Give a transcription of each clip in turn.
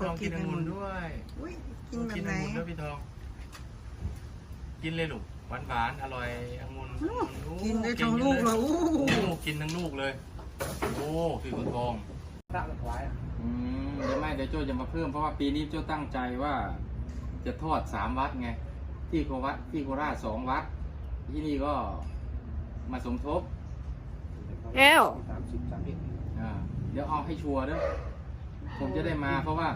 ทองกินองุ่นด้วยอุ้ยกินแบบกินไหนองุ่นด้วยพี่ทอง กินเลยลูกหวานหวานๆอร่อยองุ่นอื้อโอ้กินได้ทั้งลูกเลยอู้โอ้กินทั้งลูกเลย โอ้พี่คุณทองพระถวายอะอืมเดี๋ยวไม่เดี๋ยวโจจะมาเพิ่มเพราะว่าปีนี้โจตั้งใจว่า จะทอดสามวัดไง ที่โควัดที่โคราชสองวัด ที่นี่ก็มาสมทบแก้วสามสิบสามเอ็ดอ่าเดี๋ยวเอาให้ชัวร์เด้อ ผมจะได้มาเพราะว่า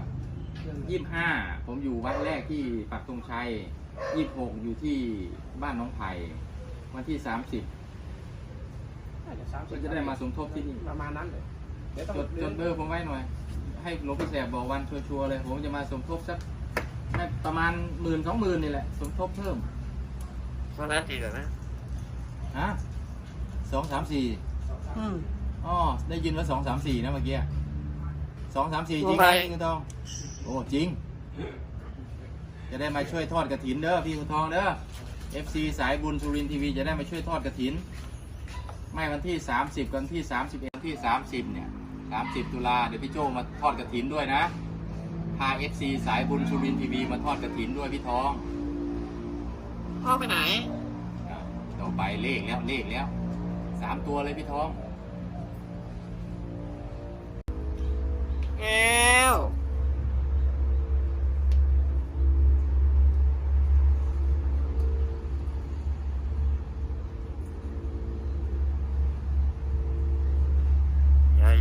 ยี่สิบห้าผมอยู่วัดแรกที่ปักธงชัยยี่สิบหกอยู่ที่บ้านน้องไผ่วันที่สามสิบน่าจะสามสิก็บจะได้มาสมทบที่นี่ประมาณนั้นเลยเดี๋ยวต้องจดจดเบอร์ผมไว้หน่อย ให้หลวงพี่แสบบอกวันชัวร์ๆเลย ผมจะมาสมทบสักให้ประมาณหมื่นสองหมื่นนี่แหละ สมทบเพิ่มเพราะนั้นดีกว่านะฮะสองสามสี่อืมอ๋อได้ยินว่าสองสามสี่นะเมื่อกี้ สองสามสี่จริงไหมพี่คุณทอง โอ้จริง จะได้มาช่วยทอดกระถินเด้อพี่คุณทองเด้อ FC สายบุญสุรินทร์ทีวีจะได้มาช่วยทอดกระถิน ไม่วันที่ 30วันที่ 31วันที่ 30 เนี่ย 30 ตุลาเดี๋ยวพี่โจมาทอดกระถินด้วยนะ พา FC สายบุญสุรินทร์ทีวีมาทอดกระถินด้วยพี่ทอง พ่อไปไหนอะต่อไปเลขแล้วเลขแล้วสามตัวเลยพี่ทอง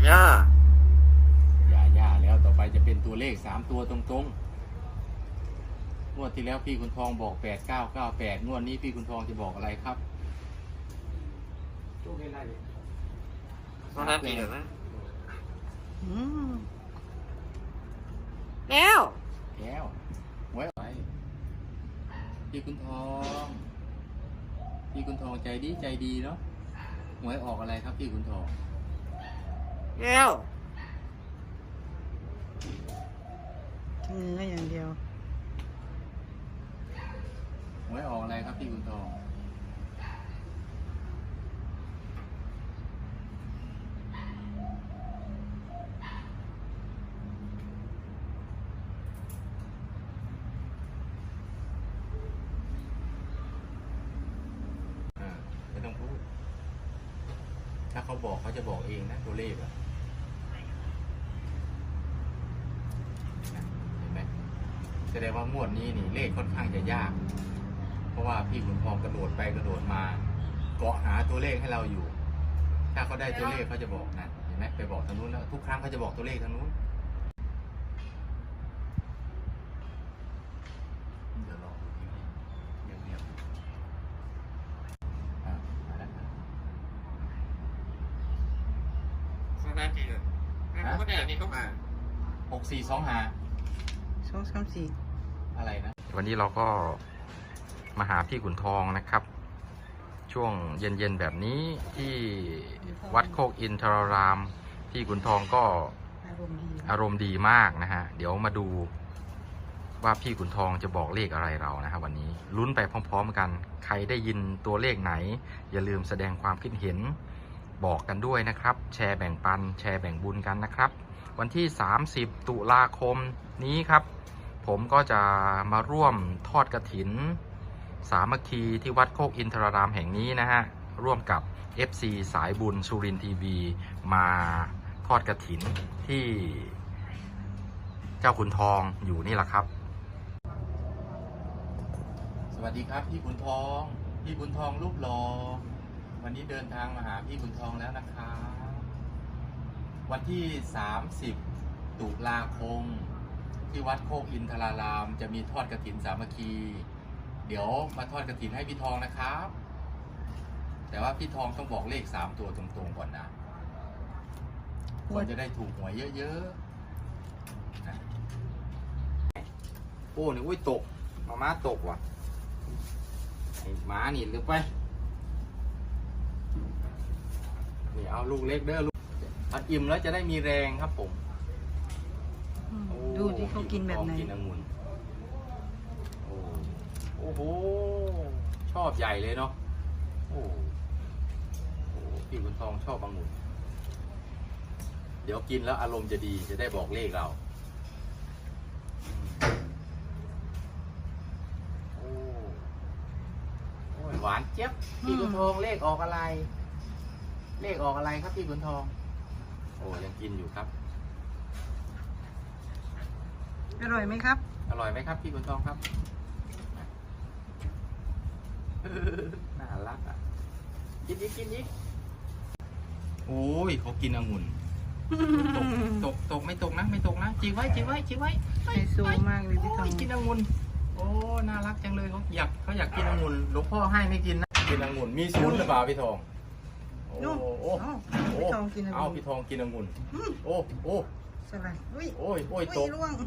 ย่าย่า อย่าย่าแล้วต่อไปจะเป็นตัวเลขสามตัวตรงๆ งวดที่แล้วพี่คุณทองบอกแปดเก้าเก้าแปดงวดนี้พี่คุณทองจะบอกอะไรครับโชคให้ไล่เลยเพราะนั้นดีกว่านะ อืมแก้วแก้วไว้ไว้พี่คุณทอง พี่คุณทองใจดีใจดีเนาะหวยออกอะไรครับพี่คุณทอง แก้วเนื้ออย่างเดียวหวยออกอะไรครับพี่คุณทองอ่าไม่ต้องพูด ถ้าเขาบอกเขาจะบอกเองนะตัวเลขอะนะเห็นไหม แสดงว่างวดนี้นี่เลขค่อนข้างจะยาก เพราะว่าพี่ขุนทองกระโดดไปกระโดดมาเกาะหาตัวเลขให้เราอยู่ ถ้าเขาได้ตัวเลขเขาจะบอกนะเห็นไหมไปบอกทางนู้นแล้วทุกครั้งเขาจะบอกตัวเลขทางนู้นเดี๋ยวรอดูทีนี้เงียบเงียบๆอะมาแล้วครับเพราะนั้นดีกว่าเขาก็ได้อันนี้เข้ามาหกสี่สองห้าสองสามสี่ อะไรนะ วันนี้เราก็มาหาพี่ขุนทองนะครับ ช่วงเย็นๆแบบนี้ที่วัดโคกอินทราราม พี่ขุนทองก็อารมณ์ดีอารมณ์ดีมากนะฮะ เดี๋ยวมาดูว่าพี่ขุนทองจะบอกเลขอะไรเรานะครับวันนี้ลุ้นไปพร้อมๆกัน ใครได้ยินตัวเลขไหน อย่าลืมแสดงความคิดเห็นบอกกันด้วยนะครับ แชร์แบ่งปัน แชร์แบ่งบุญกันนะครับ วันที่ 30 ตุลาคมนี้ครับ ผมก็จะมาร่วมทอดกระถิน สามัคคีที่วัดโคกอินทรารามแห่งนี้นะฮะ ร่วมกับ FC สายบุญสุรินทีวี มาทอดกระถินที่เจ้าขุนทองอยู่นี่แหละครับ สวัสดีครับ พี่ขุนทอง พี่ขุนทองรูปหล่อวันนี้เดินทางมาหาพี่ขุนทองแล้วนะครับวันที่ 30 ตุลาคม ที่วัดโคกอินทราราม จะมีทอดกระถินสามัคคี เดี๋ยวมาทอดกระถินให้พี่ทองนะครับ แต่ว่าพี่ทองต้องบอกเลขสามตัวตรงๆก่อนนะคนจะได้ถูกหวยเยอะๆนะโอ้นี่อุ้ยตก มาม่าตกว่ะไอ้หมานี่หรือไปนี่เอาลูกเล็กเด้อลูกพัดอิ่มแล้วจะได้มีแรงครับผม ดูที่เขากินแบบไหน กินองุ่นโอ้โอ้โห ชอบใหญ่เลยเนาะ โอ้โหพี่บุญทองชอบองุ่นเดี๋ยวกินแล้วอารมณ์จะดีจะได้บอกเลขเรา โอ้หวานเจี๊ยบพี่บุนทองเลขออกอะไร เลขออกอะไรครับพี่บุนทอง โอ้ยังกินอยู่ครับ อร่อยไหมครับ อร่อยไหมครับพี่ขุนทองครับ น่ารักอะ กินอีกกินอีกโอ้ยเขากินองุ่น ตกตกตกไม่ตกนะ ไม่ตกนะจีไว้จีไว้จีไว้ไฮโซมากเลยพี่ทองโยกินองุ่น โอ้ น่ารักจังเลยเขาอยากเขาอยากกินองุ่นหลวงพ่อให้ไม่กินนะ กินองุ่น มีศูนย์หรือเปล่าพี่ทองโอ้นู่นโอ้เอ้าโอ้พี่ทองกินอะไรเอาพี่ทองกินองุ่นอืมโอ้โอ้สไลด์อุ้ยโอ้ยโอ้ยตอุ้ก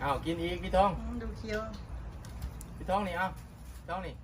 ยร่วงเอากินอีกพี่ทองอืมดูเคี้ยว พี่ทองนี่เอาพี่ทองนี่